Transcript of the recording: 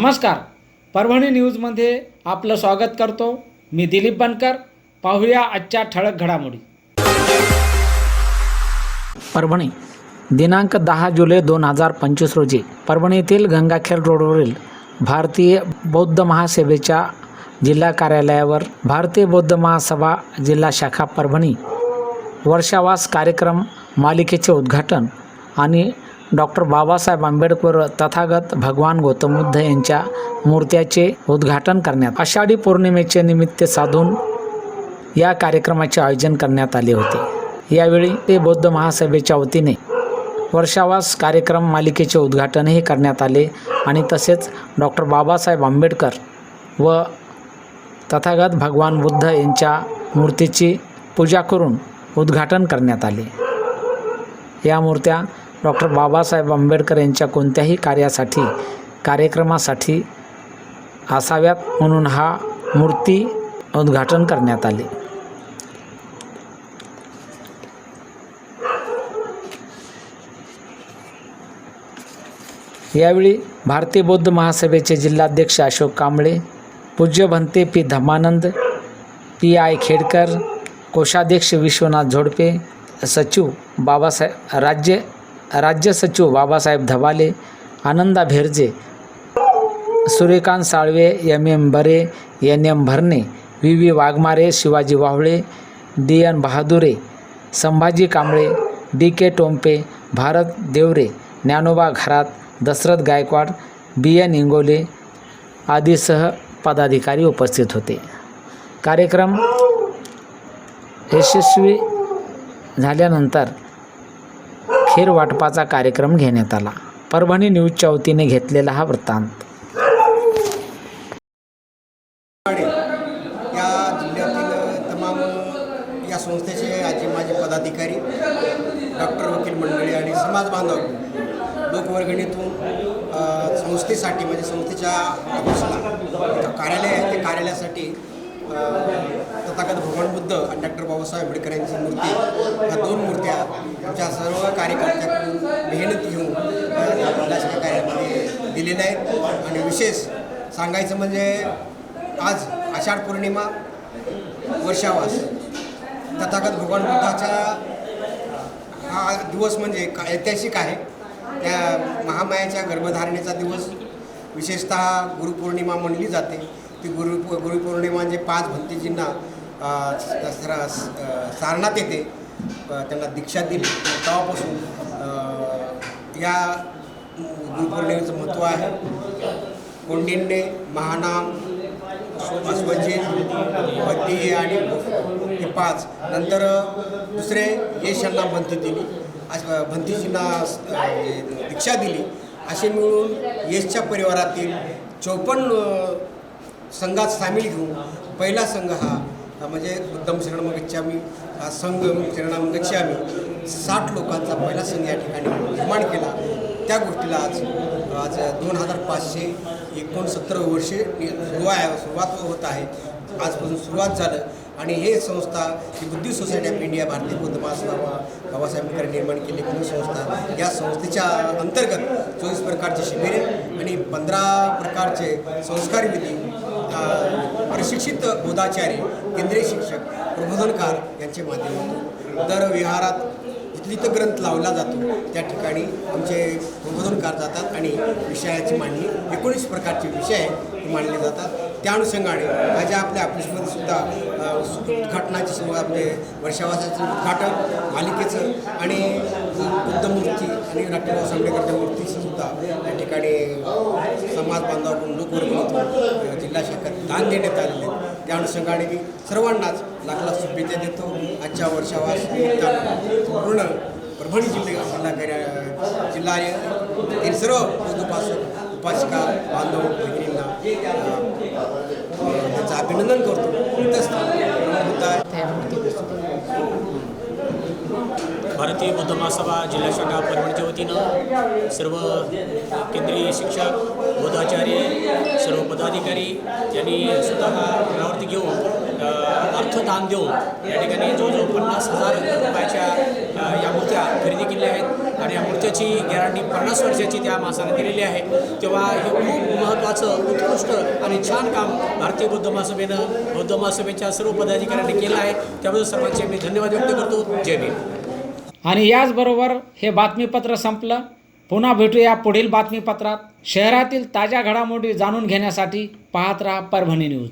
नमस्कार. परभणी न्यूजमध्ये आपलं स्वागत करतो. मी दिलीप बनकर. पाहूया आजच्या ठळक घडामोडी. परभणी दिनांक दहा जुलै दोन हजार पंचवीस रोजी परभणीतील गंगाखेड रोडवरील भारतीय बौद्ध महासेवेच्या जिल्हा कार्यालयावर भारतीय बौद्ध महासभा जिल्हा शाखा परभणी वर्षावास कार्यक्रम मालिकेचे उद्घाटन आणि डॉक्टर बाबासाहेब आंबेडकर तथागत भगवान गौतम बुद्ध यांच्या मूर्त्याचे उद्घाटन करण्यात आषाढी पौर्णिमेचे निमित्त साधून या कार्यक्रमाचे आयोजन करण्यात आले होते. यावेळी ते बौद्ध महासभेच्या वतीने वर्षावास कार्यक्रम मालिकेचे उद्घाटनही करण्यात आले आणि तसेच डॉक्टर बाबासाहेब आंबेडकर व तथागत भगवान बुद्ध यांच्या मूर्तीची पूजा करून उद्घाटन करण्यात आले. या मूर्त्या डॉक्टर बाबासाहेब आंबेडकर यांच्या कोणत्याही कार्यासाठी कार्यक्रमासाठी असाव्यात म्हणून हा मूर्ती उद्घाटन करण्यात आले. यावेळी भारतीय बौद्ध महासभेचे जिल्हाध्यक्ष अशोक कांबळे पूज्य Bhante P Dhammanand P I Khedkar कोषाध्यक्ष विश्वनाथ झोडपे सचिव बाबासाहेब राज्य राज्य सचिव Babasaheb Dhabale Ananda Bherje Suryakant Salve M M Bare N M Bharne V V Waghmare Shivaji Wavle D N Bahadure Sambhaji Kamble D K Tompe Bharat Deore Dnyanoba Gharat Dashrath Gaikwad B N Ingole आदीसह पदाधिकारी उपस्थित होते. कार्यक्रम यशस्वी झाल्यानंतर खीर वाटपाचा कार्यक्रम घेण्यात आला. परभणी न्यूजच्या वतीने घेतलेला हा वृत्तांत. या जिल्ह्यातील तमाम या संस्थेचे आजी माजी पदाधिकारी डॉक्टर वकील मंडळी आणि समाज बांधव लोकवर्गणीतून संस्थेसाठी म्हणजे संस्थेच्या कार्यालय आहे त्या कार्यालयासाठी तथागत भगवान बुद्ध आणि डॉक्टर बाबासाहेब आंबेडकर यांची मूर्ती ह्या दोन मूर्त्या आमच्या सर्व कार्यकर्त्यांकडून मेहनत घेऊन अ, या दिलेल्या आहेत. आणि विशेष सांगायचं म्हणजे आज आषाढ पौर्णिमा वर्षावास. तथागत भगवान बुद्धाचा हा दिवस म्हणजे का ऐतिहासिक आहे. त्या महामायाच्या गर्भधारणेचा दिवस. विशेषतः गुरुपौर्णिमा म्हणली जाते. ती गुरु गुरुपौर्णिमा म्हणजे पाच भंतीजींना अ, सरा येते. त्यांना दीक्षा दिली. तेव्हापासून या गुरुपौर्णिमेचं महत्त्व आहे. कोंडिन्य महानाम अश्वजित हे आणि हे पाच. नंतर दुसरे येशांना यांना भंती दिली अश- भंतीजींना म्हणजे दीक्षा दिली. असे मिळून यशच्या परिवारातील चौपन्न संघात सामील घेऊन पहिला संघ हा म्हणजे उद्धम शरणम हा संघ शरणम साठ लोकांचा पहिला संघ या ठिकाणी निर्माण केला. त्या गोष्टीला आज आज दोन हजार पाचशे एकोणसत्तर वर्षे सुरुवा सुरुवात होत आहे. आजपासून सुरुवात झालं. आणि हे संस्था ही बुद्धी सोसायटी ऑफ इंडिया भारतीय बुद्ध महासभा बाबासाहेब आंबेडकर निर्माण केली म्हणून संस्था या संस्थेच्या अंतर्गत चोवीस प्रकारचे शिबिरे आणि पंधरा प्रकारचे संस्कार विधी प्रशिक्षित बोधाचार्य केंद्रीय शिक्षक प्रबोधनकार यांचे माध्यमातून दर विहारात जिथली ग्रंथ लावला जातो त्या ठिकाणी आमचे प्रबोधनकार जातात आणि विषयाची मांडणी एकोणीस प्रकारचे विषय मांडले जातात. त्या अनुषंगाने माझ्या आपल्या ऑफिसमध्ये सुद्धा उद्घाटनाची सुरुवात आपले वर्षावासाचं उद्घाटन मालिकेचं आणि बुद्ध मूर्ती आणि डॉक्टर आंबेडकरच्या मूर्तीचं सुद्धा या ठिकाणी समाज बांधवाकडून लोकवर्गणीतून जिल्हा शाखेत दान देण्यात आलेले त्या अनुषंगाने मी सर्वांनाच लाख शुभेच्छा देतो. आजच्या वर्षावास पूर्ण परभणी जिल्हा जिल्हा जिल्हा सर्व बौद्ध उपासक उपासिका बांधव भगिनींना त्यांचं अभिनंदन करतो. भारतीय बौद्ध महासभा जिल्हा शाखा परभणीच्या वतीनं सर्व केंद्रीय शिक्षक बोधाचार्य सर्व पदाधिकारी यांनी स्वतः मनावरती घेऊन अर्थदान देऊन या ठिकाणी जवळजवळ पन्नास हजार रुपयाच्या या मूर्त्या खरेदी केल्या आहेत. आणि आणि या मूर्त्याची गॅरंटी पन्नास वर्षाची त्या माणसाने दिलेली आहे. तेव्हा हे खूप महत्त्वाचं उत्कृष्ट आणि छान काम भारतीय बौद्ध महासभेनं बौद्ध महासभेच्या सर्व पदाधिकाऱ्यांनी केलं आहे. त्याबद्दल सर्वांचे मी धन्यवाद व्यक्त करतो. जय भीम. आणि याचबरोबर हे बातमीपत्र संपलं. पुन्हा भेटूया पुढील बातमीपत्रात. शहरातील ताज्या घडामोडी जाणून घेण्यासाठी पाहत राहा परभणी न्यूज.